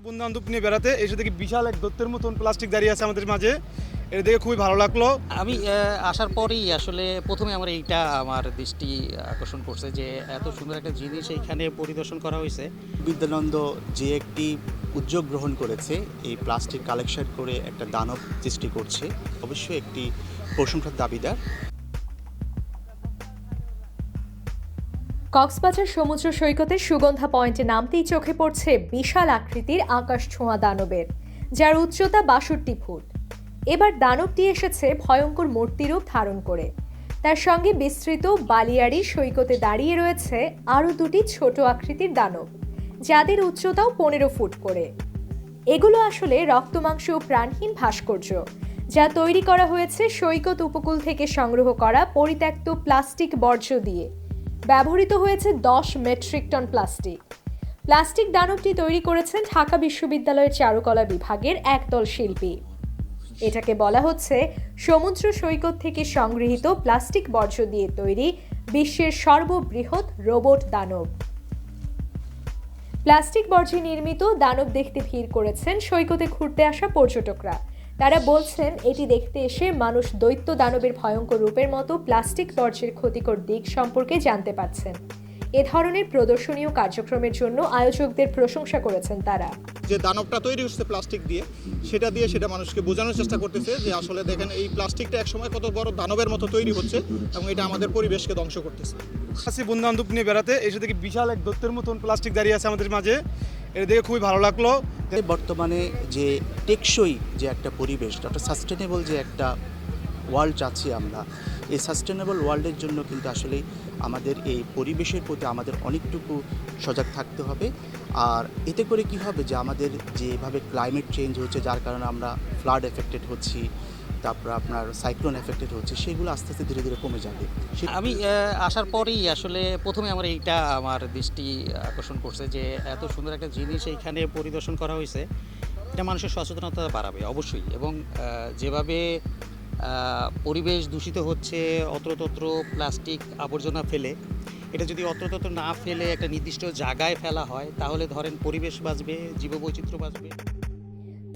বন্ধুবান্ধব নিয়ে বেড়াতে। এসে দেখি বিশাল এক দত্তের মতন প্লাস্টিক দাঁড়িয়ে আছে আমাদের মাঝে। এটা দেখে খুবই ভালো লাগল। আমি আহ, আসার পরেই আসলে প্রথমে আমার এইটা আমার দৃষ্টি আকর্ষণ করছে যে এত সুন্দর একটা জিনিস এইখানে পরিদর্শন করা হয়েছে। বিদ্যানন্দ যে একটি উদ্যোগ গ্রহণ করেছে এই প্লাস্টিক কালেকশন করে একটা দানব সৃষ্টি করছে অবশ্যই একটি প্রশংসার দাবিদার। কক্সবাজার সমুদ্র সৈকতের সুগন্ধা পয়েন্টে নামতেই চোখে পড়ছে বিশাল আকৃতির আকাশ ছোঁয়া দানবের, যার উচ্চতা বাষট্টি ফুট। এবার দানবটি এসেছে ভয়ঙ্কর মূর্তিরূপ ধারণ করে। তার সঙ্গে বিস্তৃত বালিয়াড়ি সৈকতে দাঁড়িয়ে রয়েছে আরও দুটি ছোট আকৃতির দানব, যাদের উচ্চতাও পনেরো ফুট করে। এগুলো আসলে রক্তমাংস ও প্রাণহীন ভাস্কর্য, যা তৈরি করা হয়েছে সৈকত উপকূল থেকে সংগ্রহ করা পরিত্যক্ত প্লাস্টিক বর্জ্য দিয়ে। ব্যবহৃত হয়েছে দশ মেট্রিক টন প্লাস্টিক। প্লাস্টিক দানবটি তৈরি করেছেন ঢাকা বিশ্ববিদ্যালয়ের চারুকলা বিভাগের একদল শিল্পী। এটাকে বলা হচ্ছে সমুদ্র সৈকত থেকে সংগৃহীত প্লাস্টিক বর্জ্য দিয়ে তৈরি বিশ্বের সর্ববৃহৎ রোবট দানব। প্লাস্টিক বর্জ্যে নির্মিত দানব দেখতে ভিড় করেছেন সৈকতে ঘুরতে আসা পর্যটকরা। তারা বলছেন এটি দেখতে এসে মানুষ দৈত্য দানবের ভয়ঙ্কর রূপের মতো প্লাস্টিক বর্জ্যের ক্ষতিকর দিক সম্পর্কে জানতে পারছেন। এ ধরনের প্রদর্শনীয় কার্যক্রমের জন্য আয়োজকদের প্রশংসা করেছেন তারা। যে দানবটা তৈরি হচ্ছে প্লাস্টিক দিয়ে সেটা দিয়ে সেটা মানুষকে বোঝানোর চেষ্টা করতেছে যে আসলে দেখেন এই প্লাস্টিকটা একসময় কত বড় দানবের মতো তৈরি হচ্ছে এবং এটা আমাদের পরিবেশকে ধ্বংস করতেছে। আসছি বন্ধু বান্ধব নিয়ে বেড়াতে এসে দেখি বিশাল এক দত্তের মতন প্লাস্টিক দাঁড়িয়ে আছে আমাদের মাঝে। এটা দেখে খুবই ভালো লাগল। বর্তমানে যে টেকসই যে একটা পরিবেশ, একটা সাস্টেনেবল যে একটা ওয়ার্ল্ড চাচ্ছি আমরা, এই সাস্টেনেবল ওয়ার্ল্ডের জন্য কিন্তু আসলে আমাদের এই পরিবেশের প্রতি আমাদের অনেকটুকু সজাগ থাকতে হবে। আর এতে করে কি হবে যে আমাদের যেভাবে ক্লাইমেট চেঞ্জ হচ্ছে, যার কারণে আমরা ফ্লাড এফেক্টেড হচ্ছি তারপর আপনার সাইক্লোন এফেক্টেড হচ্ছে, সেগুলো আস্তে আস্তে ধীরে ধীরে কমে যাবে। আমি আসার পরেই আসলে প্রথমে আমার এইটা আমার দৃষ্টি আকর্ষণ করছে যে এত সুন্দর একটা জিনিস এইখানে পরিদর্শন করা হয়েছে, এটা মানুষের সচেতনতা বাড়াবে, অবশ্যই। এবং যেভাবে পরিবেশ দূষিত হচ্ছে, অত্রতত্র প্লাস্টিক আবর্জনা ফেলে, এটা যদি অত্রতত্র না ফেলে একটা নির্দিষ্ট জায়গায় ফেলা হয়, তাহলে ধরেন পরিবেশ বাঁচবে, জীববৈচিত্র্য বাঁচবে।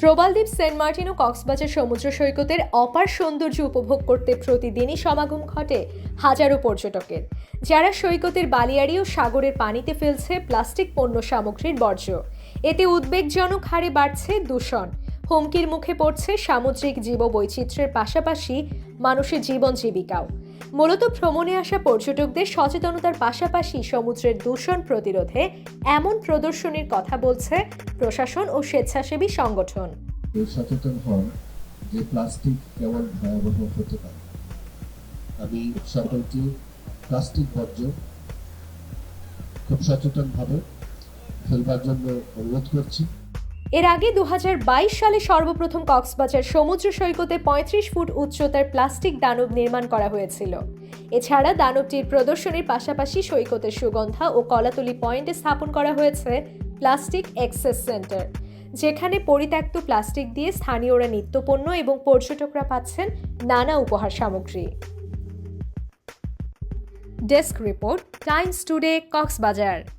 প্রবালদ্বীপ সেন্ট মার্টিন ও কক্সবাজার সমুদ্র সৈকতের অপার সৌন্দর্য উপভোগ করতে প্রতিদিনই সমাগম ঘটে হাজারো পর্যটকের। যারা সৈকতের বালিয়াড়ি ও সাগরের পানিতে ফেলছে প্লাস্টিক পণ্য সামগ্রীর বর্জ্য। এতে উদ্বেগজনক হারে বাড়ছে দূষণ। হুমকির মুখে পড়ছে সামুদ্রিক জীববৈচিত্র্যের পাশাপাশি মানুষের জীবন জীবিকাও। মূলত ভ্রমণে আসা পর্যটকদের সচেতনতার পাশাপাশি সমুদ্রের দূষণ প্রতিরোধে এমন প্রদর্শনীর কথা বলছে প্রশাসন ও স্বেচ্ছাসেবী সংগঠন। সচেতন হন যে প্লাস্টিক কেমন ভয়াবহ হতে পারে। আমি সকলকে প্লাস্টিক বর্জ্য খুব সচেতনভাবে ফেলবার জন্য অনুরোধ করছি। এর আগে দু হাজার বাইশ সালে সর্বপ্রথম কক্সবাজার সমুদ্র সৈকতে পঁয়ত্রিশ ফুট উচ্চতার প্লাস্টিক দানব নির্মাণ করা হয়েছিল। এছাড়া দানবটির প্রদর্শনীর পাশাপাশি সৈকতের সুগন্ধা ও কলাতলি পয়েন্টে স্থাপন করা হয়েছে প্লাস্টিক এক্সেস সেন্টার, যেখানে পরিত্যক্ত প্লাস্টিক দিয়ে স্থানীয়রা নিত্যপণ্য এবং পর্যটকরা পাচ্ছেন নানা উপহার সামগ্রী। Desk report, Times Today, Cox's Bazar.